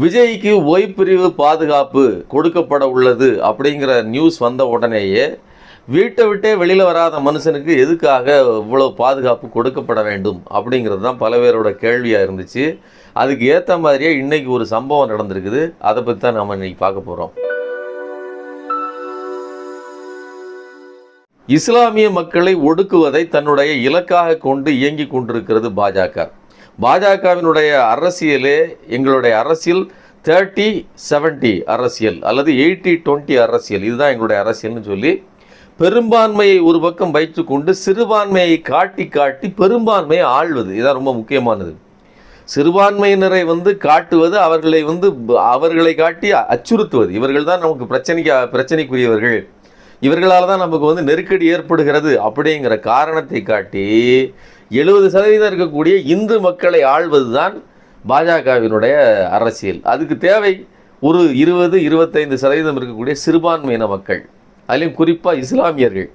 விஜய்க்கு ஒய் பிரிவு பாதுகாப்பு கொடுக்கப்பட உள்ளது அப்படிங்கிற நியூஸ் வந்த உடனேயே வீட்டை விட்டே வெளியில் வராத மனுஷனுக்கு எதுக்காக இவ்வளோ பாதுகாப்பு கொடுக்கப்பட வேண்டும் அப்படிங்கிறது தான் பல பேரோட கேள்வியாக இருந்துச்சு. அதுக்கு ஏற்ற மாதிரியே இன்றைக்கி ஒரு சம்பவம் நடந்திருக்குது. அதை பற்றி தான் நம்ம இன்றைக்கி பார்க்க போகிறோம் இஸ்லாமிய மக்களை ஒடுக்குவதை தன்னுடைய இலக்காக கொண்டு இயங்கிக் கொண்டிருக்கிறது பாஜக. பாஜகவினுடைய அரசியலே எங்களுடைய அரசியல் தேர்ட்டி செவன்ட்டி அரசியல் அல்லது எயிட்டி டுவெண்ட்டி அரசியல். இதுதான் எங்களுடைய அரசியல்னு சொல்லி பெரும்பான்மையை ஒரு பக்கம் வைத்துக்கொண்டு சிறுபான்மையை காட்டி காட்டி பெரும்பான்மையை ஆள்வது. இதுதான் ரொம்ப முக்கியமானது. சிறுபான்மையினரை வந்து காட்டுவது அவர்களை வந்து அவர்களை காட்டி அச்சுறுத்துவது. இவர்கள் தான் நமக்கு பிரச்சனைக்கு பிரச்சனைக்குரியவர்கள். இவர்களால் தான் நமக்கு வந்து நெருக்கடி ஏற்படுகிறது அப்படிங்கிற காரணத்தை காட்டி எழுபது சதவீதம் இருக்கக்கூடிய இந்து மக்களை ஆள்வது தான் பாஜகவினுடைய அரசியல். அதுக்கு தேவை ஒரு இருபது இருபத்தைந்து சதவீதம் இருக்கக்கூடிய சிறுபான்மையின மக்கள். அதிலும் குறிப்பாக இஸ்லாமியர்கள்.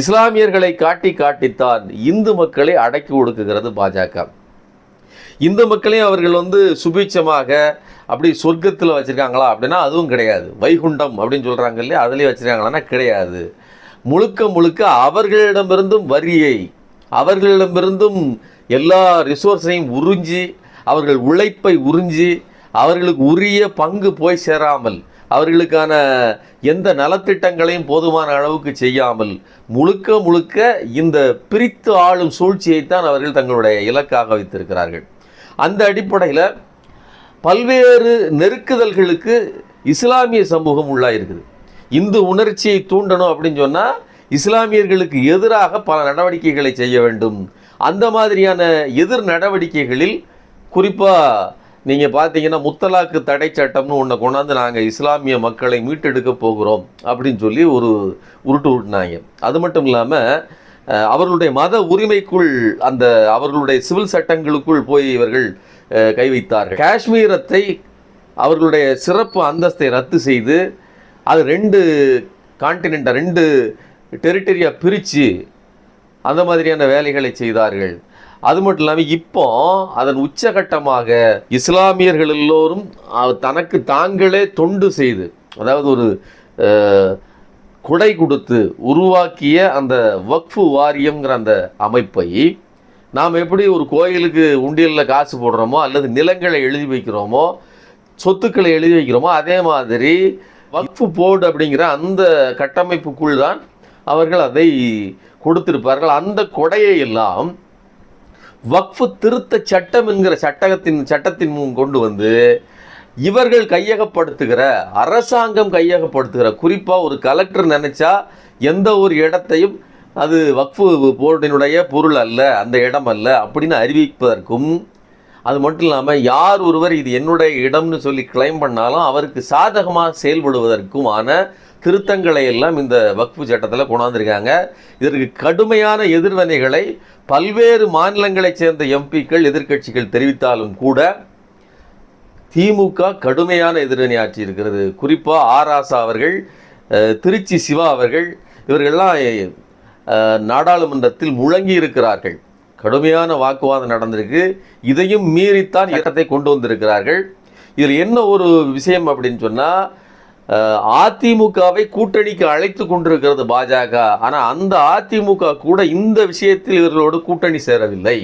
இஸ்லாமியர்களை காட்டி காட்டித்தான் இந்து மக்களை அடக்கி ஒடுக்குகிறது பாஜக. இந்து மக்களையும் அவர்கள் வந்து சுபீட்சமாக அப்படி சொர்க்கத்தில் வச்சுருக்காங்களா அப்படின்னா அதுவும் கிடையாது. வைகுண்டம் அப்படின்னு சொல்கிறாங்க இல்லையா? அதுலேயே வச்சுருக்காங்களான்னா கிடையாது. முழுக்க முழுக்க அவர்களிடமிருந்தும் வரியை அவர்களிடமிருந்தும் எல்லா ரிசோர்ஸையும் உறிஞ்சி அவர்கள் உழைப்பை உறிஞ்சி அவர்களுக்கு உரிய பங்கு போய் சேராமல் அவர்களுக்கான எந்த நலத்திட்டங்களையும் போதுமான அளவுக்கு செய்யாமல் முழுக்க முழுக்க இந்த பிரித்து ஆளும் சூழ்ச்சியைத்தான் அவர்கள் தங்களுடைய இலக்காக வைத்திருக்கிறார்கள். அந்த அடிப்படையில் பல்வேறு நெருக்குதல்களுக்கு இஸ்லாமிய சமூகம் உள்ளாயிருக்குது. இந்து உணர்ச்சியை தூண்டணும் அப்படின்னு சொன்னால் இஸ்லாமியர்களுக்கு எதிராக பல நடவடிக்கைகளை செய்ய வேண்டும். அந்த மாதிரியான எதிர் நடவடிக்கைகளில் குறிப்பாக நீங்கள் பார்த்தீங்கன்னா முத்தலாக்கு தடை சட்டம்னு ஒன்றை கொண்டாந்து நாங்கள் இஸ்லாமிய மக்களை மீட்டெடுக்க போகிறோம் அப்படின்னு சொல்லி ஒரு உருட்டு உருட்டினாங்க. அது மட்டும் இல்லாமல் அவர்களுடைய மத உரிமைக்குள் அந்த அவர்களுடைய சிவில் சட்டங்களுக்குள் போய் இவர்கள் கை வைத்தார்கள். காஷ்மீரத்தை அவர்களுடைய சிறப்பு அந்தஸ்தை ரத்து செய்து அது ரெண்டு கான்டினெண்ட்டை ரெண்டு டெரிட்டரியாக பிரித்து அந்த மாதிரியான வேலைகளை செய்தார்கள். அது மட்டும் இல்லாமல் இப்போ அதன் உச்சகட்டமாக இஸ்லாமியர்கள் எல்லோரும் தனக்கு தாங்களே தொண்டு செய்து அதாவது ஒரு குடை கொடுத்து உருவாக்கிய அந்த வக்ஃபு வாரியம்ங்கிற அந்த அமைப்பை நாம் எப்படி ஒரு கோயிலுக்கு உண்டியலில் காசு போடுறோமோ அல்லது நிலங்களை எழுதி வைக்கிறோமோ சொத்துக்களை எழுதி வைக்கிறோமோ அதே மாதிரி வக்ஃபு போர்டு அப்படிங்கிற அந்த கட்டமைப்புக்குள் தான் அவர்கள் அதை கொடுத்திருப்பார்கள். அந்த கொடையை எல்லாம் வக்ஃபு திருத்த சட்டம் என்கிற சட்டகத்தின் சட்டத்தின் முன் கொண்டு வந்து இவர்கள் கையகப்படுத்துகிற அரசாங்கம் கையகப்படுத்துகிற குறிப்பாக ஒரு கலெக்டர் நினச்சா எந்த ஒரு இடத்தையும் அது வக்ஃபு போர்டினுடைய பொருள் அல்ல அந்த இடம் அல்ல அப்படின்னு அறிவிப்பதற்கும் அது மட்டும் இல்லாமல் யார் ஒருவர் இது என்னுடைய இடம்னு சொல்லி கிளைம் பண்ணாலும் அவருக்கு சாதகமாக செயல்படுவதற்குமான திருத்தங்களை எல்லாம் இந்த வக்ஃபு சட்டத்தில் கொண்டாந்துருக்காங்க. இதற்கு கடுமையான எதிர்வினைகளை பல்வேறு மாநிலங்களைச் சேர்ந்த எம்பிக்கள் எதிர்க்கட்சிகள் தெரிவித்தாலும் கூட திமுக கடுமையான எதிரணி ஆற்றி இருக்கிறது. குறிப்பாக ஆர் அவர்கள் திருச்சி சிவா அவர்கள் இவர்கள்லாம் நாடாளுமன்றத்தில் முழங்கி இருக்கிறார்கள். கடுமையான வாக்குவாதம் நடந்திருக்கு. இதையும் மீறித்தான் இயக்கத்தை கொண்டு வந்திருக்கிறார்கள். இதில் என்ன ஒரு விஷயம் அப்படின்னு சொன்னால் அதிமுகவை கூட்டணிக்கு அழைத்து கொண்டிருக்கிறது பாஜக. ஆனால் அந்த அதிமுக கூட இந்த விஷயத்தில் இவர்களோடு கூட்டணி சேரவில்லை.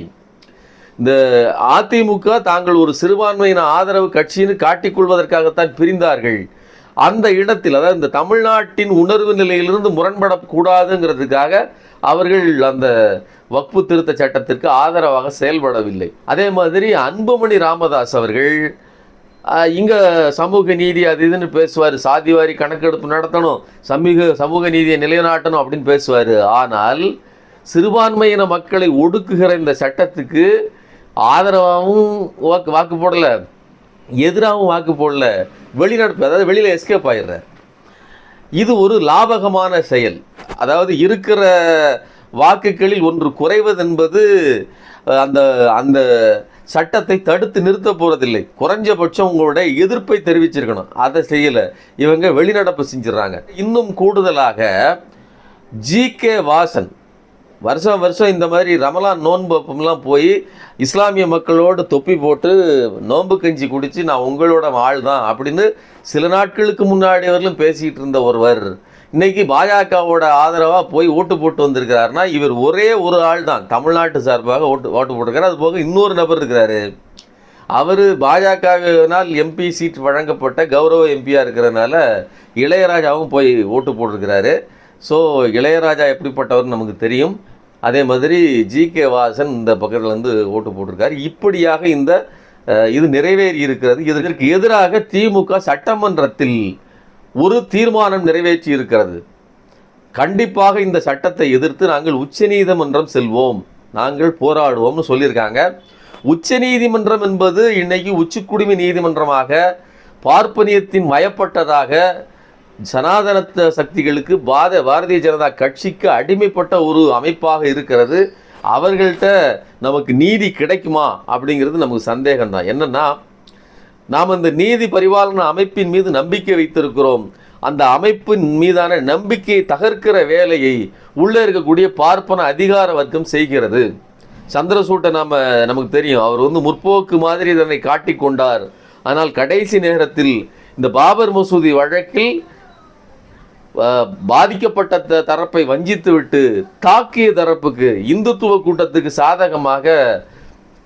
இந்த அதிமுக தாங்கள் ஒரு சிறுபான்மையின ஆதரவு கட்சின்னு காட்டிக்கொள்வதற்காகத்தான் பிரிந்தார்கள். அந்த இடத்தில் அதாவது இந்த தமிழ்நாட்டின் உணர்வு நிலையிலிருந்து முரண்படக்கூடாதுங்கிறதுக்காக அவர்கள் அந்த வக்பு திருத்த சட்டத்திற்கு ஆதரவாக செயல்படவில்லை. அதே மாதிரி அன்புமணி ராமதாஸ் அவர்கள் இங்கே சமூக நீதி அது இதுன்னு பேசுவார். சாதிவாரி கணக்கெடுப்பு நடத்தணும் சமூக சமூக நீதியை நிலைநாட்டணும் அப்படின்னு பேசுவார். ஆனால் சிறுபான்மையின மக்களை ஒடுக்குகிற இந்த சட்டத்துக்கு ஆதரவாகவும் வாக்கு வாக்கு போடலை. எதிராகவும் வாக்கு போடல. வெளிநடப்பு அதாவது வெளியில் எஸ்கேப் ஆயிடுறார் இது ஒரு லாபகமான செயல். அதாவது இருக்கிற வாக்குகளில் ஒன்று குறைவது என்பது அந்த அந்த சட்டத்தை தடுத்து நிறுத்த போகிறதில்லை குறைஞ்சபட்சம் உங்களுடைய எதிர்ப்பை தெரிவிச்சிருக்கணும். அதை செய்யலை. இவங்க வெளிநடப்பு செஞ்சிடறாங்க. இன்னும் கூடுதலாக ஜி கே வாசன் வருஷம் வருஷம் இந்த மாதிரி ரமலான் நோன்பு அப்பம்லாம் போய் இஸ்லாமிய மக்களோடு தொப்பி போட்டு நோன்பு கஞ்சி குடித்து நான் உங்களோட ஆள் தான் அப்படின்னு சில நாட்களுக்கு முன்னாடி வரலும் பேசிக்கிட்டு இருந்த ஒருவர். இன்றைக்கி பாஜகவோட ஆதரவாக போய் ஓட்டு போட்டு வந்திருக்கிறாருன்னா இவர் ஒரே ஒரு ஆள் தான் தமிழ்நாட்டு சார்பாக ஓட்டு ஓட்டு போட்டிருக்காரு அது போக இன்னொரு நபர் இருக்கிறாரு. அவர் பாஜகவினால் எம்பி சீட் வழங்கப்பட்ட கௌரவ எம்பியாக இருக்கிறனால இளையராஜாவும் போய் ஓட்டு போட்டிருக்கிறாரு. ஸோ இளையராஜா எப்படிப்பட்டவர்னு நமக்கு தெரியும். அதே மாதிரி ஜி கே வாசன் இந்த பக்கத்துலேருந்து ஓட்டு போட்டிருக்காரு. இப்படியாக இந்த இது நிறைவேறி இருக்கிறது. இதற்கு எதிராக திமுக சட்டமன்றத்தில் ஒரு தீர்மானம் நிறைவேற்றி இருக்கிறது. கண்டிப்பாக இந்த சட்டத்தை எதிர்த்து நாங்கள் உச்சநீதிமன்றம் செல்வோம். நாங்கள் போராடுவோம்னு சொல்லியிருக்காங்க. உச்சநீதிமன்றம் என்பது இன்னைக்கு உச்சிக்குடிமை நீதிமன்றமாக பார்ப்பனியத்தின் மயப்பட்டதாக சனாதன சக்திகளுக்கு பாத பாரதிய ஜனதா கட்சிக்கு அடிமைப்பட்ட ஒரு அமைப்பாக இருக்கிறது. அவர்கள்ட்ட நமக்கு நீதி கிடைக்குமா அப்படிங்கிறது நமக்கு சந்தேகம் தான் என்னென்னா நாம் இந்த நீதி பரிபாலன அமைப்பின் மீது நம்பிக்கை வைத்திருக்கிறோம். அந்த அமைப்பின் மீதான நம்பிக்கையை தகர்க்கிற வேலையை உள்ளே இருக்கக்கூடிய பார்ப்பன அதிகார வர்க்கம் செய்கிறது. சந்திரசூட்டை நாம் நமக்கு தெரியும் அவர் வந்து முற்போக்கு மாதிரி இதனை காட்டிக் கொண்டார். ஆனால் கடைசி நேரத்தில் இந்த பாபர் மசூதி வழக்கில் பாதிக்கப்பட்ட த- தரப்பை வஞ்சித்து விட்டு தாக்கிய தரப்புக்கு இந்துத்துவ கூட்டத்துக்கு சாதகமாக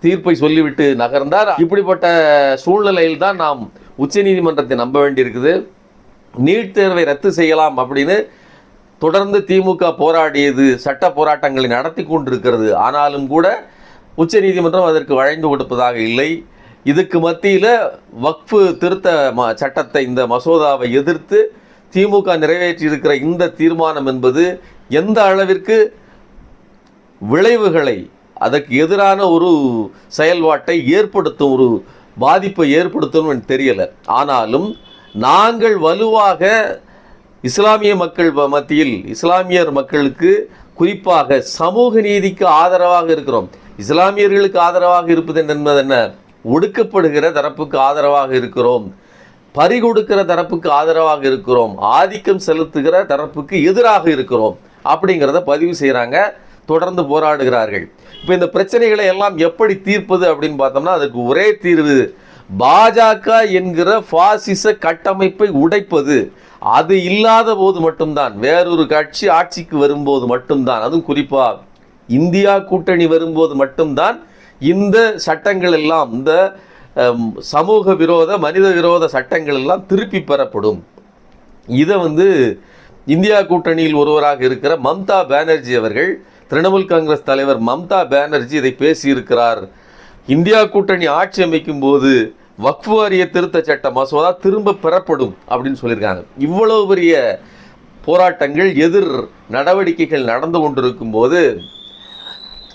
தீர்ப்பை சொல்லிவிட்டு நகர்ந்தார். இப்படிப்பட்ட சூழ்நிலையில் தான் நாம் உச்சநீதிமன்றத்தை நம்ப வேண்டியிருக்குது. நீட் தேர்வை ரத்து செய்யலாம் அப்படின்னு தொடர்ந்து திமுக போராடியது சட்ட போராட்டங்களை நடத்தி கொண்டிருக்கிறது. ஆனாலும் கூட உச்சநீதிமன்றம் அதற்கு வழங்கி கொடுப்பதாக இல்லை. இதுக்கு மத்தியில் வக்ஃபு திருத்த ம சட்டத்தை இந்த மசோதாவை எதிர்த்து திமுக நிறைவேற்றியிருக்கிற இந்த தீர்மானம் என்பது எந்த அளவிற்கு விளைவுகளை அதற்கு எதிரான ஒரு செயல்பாட்டை ஏற்படுத்தும் ஒரு பாதிப்பை ஏற்படுத்தும் தெரியலை தெரியல. ஆனாலும் நாங்கள் வலுவாக இஸ்லாமிய மக்கள் மத்தியில் இஸ்லாமியர் மக்களுக்கு குறிப்பாக சமூக நீதிக்கு ஆதரவாக இருக்கிறோம். இஸ்லாமியர்களுக்கு ஆதரவாக இருப்பது என்பது என்ன? ஒடுக்கப்படுகிற தரப்புக்கு ஆதரவாக இருக்கிறோம். பறிகொடுக்கிற தரப்புக்கு ஆதரவாக இருக்கிறோம். ஆதிக்கம் செலுத்துகிற தரப்புக்கு எதிராக இருக்கிறோம். அப்படிங்கிறத பதிவு செய்கிறாங்க தொடர்ந்து போராடுகிறார்கள். இப்போ இந்த பிரச்சனைகளை எல்லாம் எப்படி தீர்ப்பது அப்படின்னு பார்த்தோம்னா அதுக்கு ஒரே தீர்வு பாஜக என்கிற பாசிச கட்டமைப்பை உடைப்பது. அது இல்லாத போது மட்டும்தான். வேறொரு கட்சி ஆட்சிக்கு வரும்போது மட்டும்தான். அதுவும் குறிப்பாக இந்தியா கூட்டணி வரும்போது மட்டும்தான் இந்த சட்டங்கள் எல்லாம் இந்த சமூக விரோத மனித விரோத சட்டங்கள் எல்லாம் திருப்பி பெறப்படும். இதை வந்து இந்தியா கூட்டணியில் ஒருவராக இருக்கிற மம்தா பானர்ஜி அவர்கள் திரிணாமுல் காங்கிரஸ் தலைவர் மம்தா பானர்ஜி இதை பேசியிருக்கிறார். இந்தியா கூட்டணி ஆட்சி அமைக்கும் போது வக்ஃபு வாரிய திருத்த சட்ட மசோதா திரும்ப பெறப்படும் அப்படின்னு சொல்லியிருக்காங்க. இவ்வளவு பெரிய போராட்டங்கள் எதிர் நடவடிக்கைகள் நடந்து கொண்டிருக்கும் போது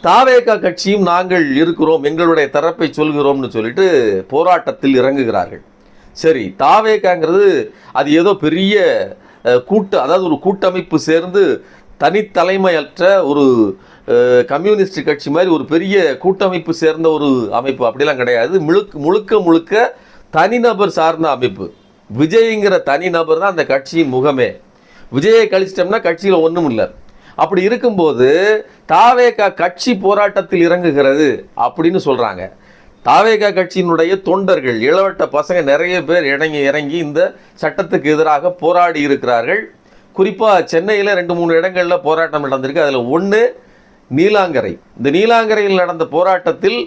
தாவேகா கட்சியும் நாங்கள் இருக்கிறோம் எங்களுடைய தரப்பை சொல்கிறோம்னு சொல்லிட்டு போராட்டத்தில் இறங்குகிறார்கள். சரி தாவேகாங்கிறது அது ஏதோ பெரிய கூட்டு அதாவது ஒரு கூட்டமைப்பு சேர்ந்து தனித்தலைமையற்ற ஒரு கம்யூனிஸ்ட் கட்சி மாதிரி ஒரு பெரிய கூட்டமைப்பு சேர்ந்த ஒரு அமைப்பு. அப்படிலாம் கிடையாது. முழுக்க முழுக்க முழுக்க தனிநபர் சார்ந்த அமைப்பு. விஜய்ங்கிற தனிநபர் தான் அந்த கட்சியின் முகமே. விஜயை கழிச்சிட்டோம்னா கட்சியில் ஒன்றும் இல்லை. அப்படி இருக்கும்போது தாவேகா கட்சி போராட்டத்தில் இறங்குகிறது அப்படின்னு சொல்கிறாங்க தாவேகா கட்சியினுடைய தொண்டர்கள் இளவட்ட பசங்க நிறைய பேர் இறங்கி இறங்கி இந்த சட்டத்துக்கு எதிராக போராடி இருக்கிறார்கள். குறிப்பாக சென்னையில் ரெண்டு மூணு இடங்களில் போராட்டம் நடந்திருக்கு. அதில் ஒன்று நீலாங்கரை. இந்த நீலாங்கரையில் நடந்த போராட்டத்தில்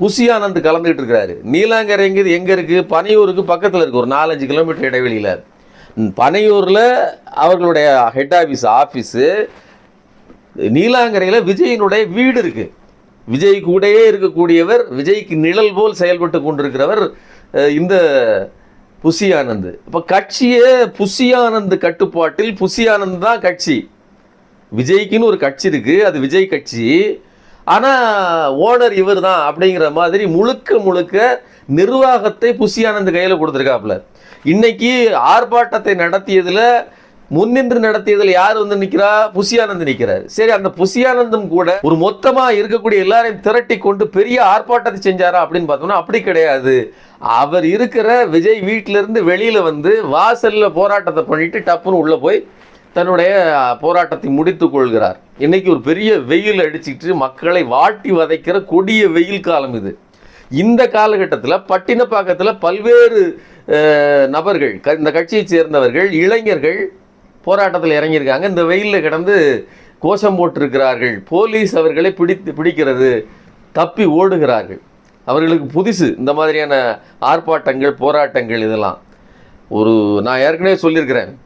புசியானந்த் கலந்துகிட்டு இருக்கிறாரு. நீலாங்கரைங்கிறது எங்கே இருக்குது பனையூருக்கு பக்கத்தில் இருக்குது ஒரு நாலஞ்சு கிலோமீட்டர் இடைவெளியில். பனையூரில் அவர்களுடைய ஹெட் ஆஃபீஸ் ஆஃபீஸு நீலாங்கரையில் விஜயினுடைய வீடு இருக்குது விஜய் கூடையே இருக்கக்கூடியவர் விஜய்க்கு நிழல் போல் செயல்பட்டு கொண்டிருக்கிறவர் இந்த புசியானந்த். இப்போ கட்சியே புசியானந்த் கட்டுப்பாட்டில் புசியானந்த் தான் கட்சி. விஜய்க்குன்னு ஒரு கட்சி இருக்குது அது விஜய் கட்சி. ஆனால் ஓனர் இவர் தான் அப்படிங்கிற மாதிரி முழுக்க முழுக்க நிர்வாகத்தை புசியானந்த் கையில் கொடுத்துருக்காப்புல. இன்னைக்கு ஆர்ப்பாட்டத்தை நடத்தியதில் முன்னின்று நடத்தியதில் யார் வந்து நிற்கிறா புசியானந்த் நிற்கிறார் சரி அந்த புசியானந்தும் கூட ஒரு மொத்தமாக இருக்கக்கூடிய எல்லாரையும் திரட்டி கொண்டு பெரிய ஆர்ப்பாட்டத்தை செஞ்சாரா அப்படின்னு பார்த்தோம்னா அப்படி கிடையாது. அவர் இருக்கிற விஜய் வீட்டில இருந்து வந்து வாசலில் போராட்டத்தை பண்ணிட்டு டப்புன்னு உள்ளே போய் தன்னுடைய போராட்டத்தை முடித்து கொள்கிறார். இன்னைக்கு ஒரு பெரிய வெயில் அடிச்சிட்டு மக்களை வாட்டி வதைக்கிற கொடிய வெயில் காலம் இது. இந்த காலகட்டத்தில் பட்டினப்பாக்கத்தில் பல்வேறு நபர்கள் க- இந்த கட்சியை சேர்ந்தவர்கள் இளைஞர்கள் போராட்டத்தில் இறங்கியிருக்காங்க. இந்த வெயிலில் கிடந்து கோஷம் போட்டிருக்கிறார்கள். போலீஸ் அவர்களை பிடித்து பிடிக்கிறது தப்பி ஓடுகிறார்கள். அவர்களுக்கு புதுசு இந்த மாதிரியான ஆர்ப்பாட்டங்கள் போராட்டங்கள் இதெல்லாம். ஒரு நான் ஏற்கனவே சொல்லியிருக்கிறேன்.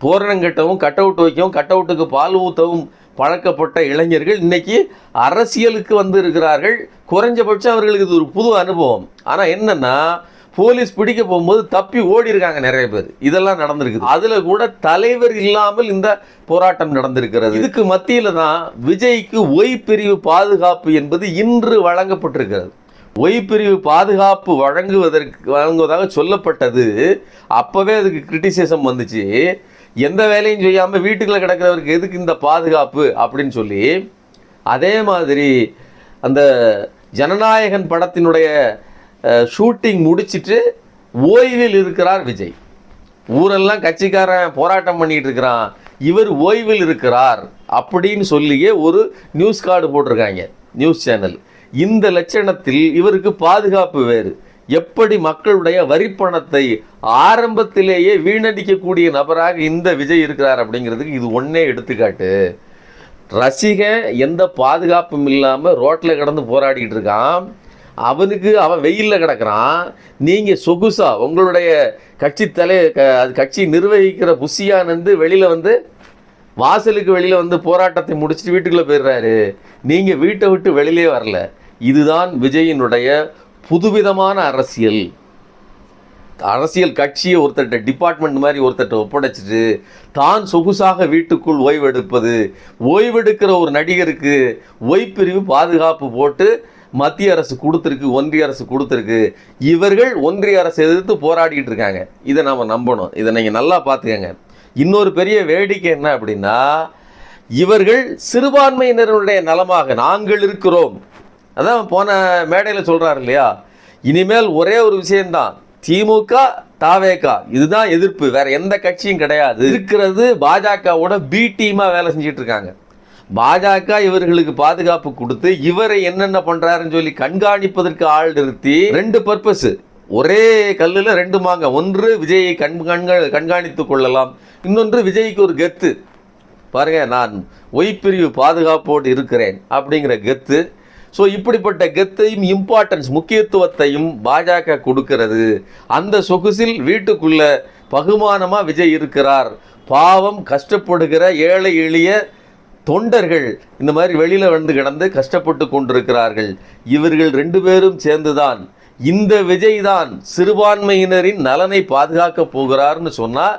போரணங்கட்டவும் கட் அவுட் வைக்கவும் கட் அவுட்டுக்கு பால் ஊற்றவும் பழக்கப்பட்ட இளைஞர்கள் இன்றைக்கி அரசியலுக்கு வந்து இருக்கிறார்கள் குறைஞ்சபட்சம் அவர்களுக்கு இது ஒரு புது அனுபவம். ஆனால் என்னென்னா போலீஸ் பிடிக்க போகும்போது தப்பி ஓடி இருக்காங்க நிறைய பேர். இதெல்லாம் நடந்திருக்குது. அதில் கூட தலைவர் இல்லாமல் இந்த போராட்டம் நடந்திருக்கிறது. இதுக்கு மத்தியில் தான் விஜய்க்கு ஒய் பிரிவு பாதுகாப்பு என்பது இன்று வழங்கப்பட்டிருக்கிறது. ஒய் பிரிவு பாதுகாப்பு வழங்குவதற்கு வழங்குவதாக சொல்லப்பட்டது. அப்போவே அதுக்கு கிரிட்டிசிசம் வந்துச்சு. எந்த வேலையும் செய்யாமல் வீட்டுக்குள்ளே கிடக்கிறவருக்கு எதுக்கு இந்த பாதுகாப்பு அப்படின்னு சொல்லி அதே மாதிரி அந்த ஜனநாயகன் படத்தினுடைய ஷூட்டிங் முடிச்சிட்டு ஓய்வில் இருக்கிறார் விஜய். ஊரெல்லாம் கட்சிக்காரன் போராட்டம் பண்ணிகிட்டு இருக்கிறான். இவர் ஓய்வில் இருக்கிறார் அப்படின்னு சொல்லியே ஒரு நியூஸ் கார்டு போட்டிருக்காங்க நியூஸ் சேனல். இந்த லட்சணத்தில் இவருக்கு பாதுகாப்பு வேறு. எப்படி மக்களுடைய வரிப்பணத்தை ஆரம்பத்திலேயே வீணடிக்கக்கூடிய நபராக இந்த விஜய் இருக்கிறார் அப்படிங்கிறதுக்கு இது ஒன்றே எடுத்துக்காட்டு. ரசிகன் எந்த பாதுகாப்பும் இல்லாமல் ரோட்டில் கிடந்து போராடிக்கிட்டு இருக்கான். அவனுக்கு அவன் வெயிலில் கிடக்குறான். நீங்கள் சொகுசா உங்களுடைய கட்சி தலை க- அது கட்சி நிர்வகிக்கிற புஷியானந்து வெளியில் வந்து வாசலுக்கு வெளியில் வந்து போராட்டத்தை முடிச்சுட்டு வீட்டுக்குள்ளே போயிடுறாரு. நீங்கள் வீட்டை விட்டு வெளியிலே வரல. இதுதான் விஜயினுடைய புதுவிதமான அரசியல். அரசியல் கட்சியை ஒருத்தர்கிட்ட டிபார்ட்மெண்ட் மாதிரி ஒருத்தர்கிட்ட ஒப்படைச்சிட்டு தான் சொகுசாக வீட்டுக்குள் ஓய்வெடுப்பது ஓய்வெடுக்கிற ஒரு நடிகருக்கு ஓய்ப்பிரிவு பாதுகாப்பு போட்டு மத்திய அரசு கொடுத்துருக்கு ஒன்றிய அரசு கொடுத்துருக்கு. இவர்கள் ஒன்றிய அரசு எதிர்த்து போராடிக்கிட்டு இருக்காங்க. இதை நாம் நம்பணும். இதை நீங்கள் நல்லா பார்த்துக்கங்க. இன்னொரு பெரிய வேடிக்கை என்ன அப்படின்னா இவர்கள் சிறுபான்மையினருடைய நலமாக நாங்கள் இருக்கிறோம். அதான் போன மேடையில் சொல்கிறாரு இல்லையா? இனிமேல் ஒரே ஒரு விஷயம்தான். திமுக தாவேகா. இதுதான் எதிர்ப்பு. வேற எந்த கட்சியும் கிடையாது. இருக்கிறது பாஜகவோட பி டீமாக வேலை செஞ்சுட்டு இருக்காங்க. பாஜக இவர்களுக்கு பாதுகாப்பு கொடுத்து இவரை என்னென்ன பண்ணுறாருன்னு சொல்லி கண்காணிப்பதற்கு ஆள் நிறுத்தி ரெண்டு பர்பஸ் ஒரே கல்லில் ரெண்டு மாங்க. ஒன்று விஜயை கண் கண்கள் கண்காணித்து கொள்ளலாம். இன்னொன்று விஜய்க்கு ஒரு கெத்து. பாருங்க நான் ஒய்பிரிவு பாதுகாப்போடு இருக்கிறேன் அப்படிங்கிற கெத்து. ஸோ இப்படிப்பட்ட கெத்தையும் இம்பார்ட்டன்ஸ் முக்கியத்துவத்தையும் பாஜக கொடுக்கிறது. அந்த சொகுசில் வீட்டுக்குள்ள பகுமானமாக விஜய் இருக்கிறார். பாவம் கஷ்டப்படுகிற ஏழை எளிய தொண்டர்கள் இந்த மாதிரி வெளியில் வந்து கிடந்து கஷ்டப்பட்டு கொண்டிருக்கிறார்கள். இவர்கள் ரெண்டு பேரும் சேர்ந்துதான் இந்த விஜய் தான் சிறுபான்மையினரின் நலனை பாதுகாக்க போகிறார்னு சொன்னால்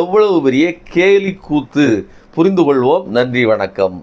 எவ்வளவு பெரிய கேலி கூத்து. புரிந்து கொள்வோம். நன்றி வணக்கம்.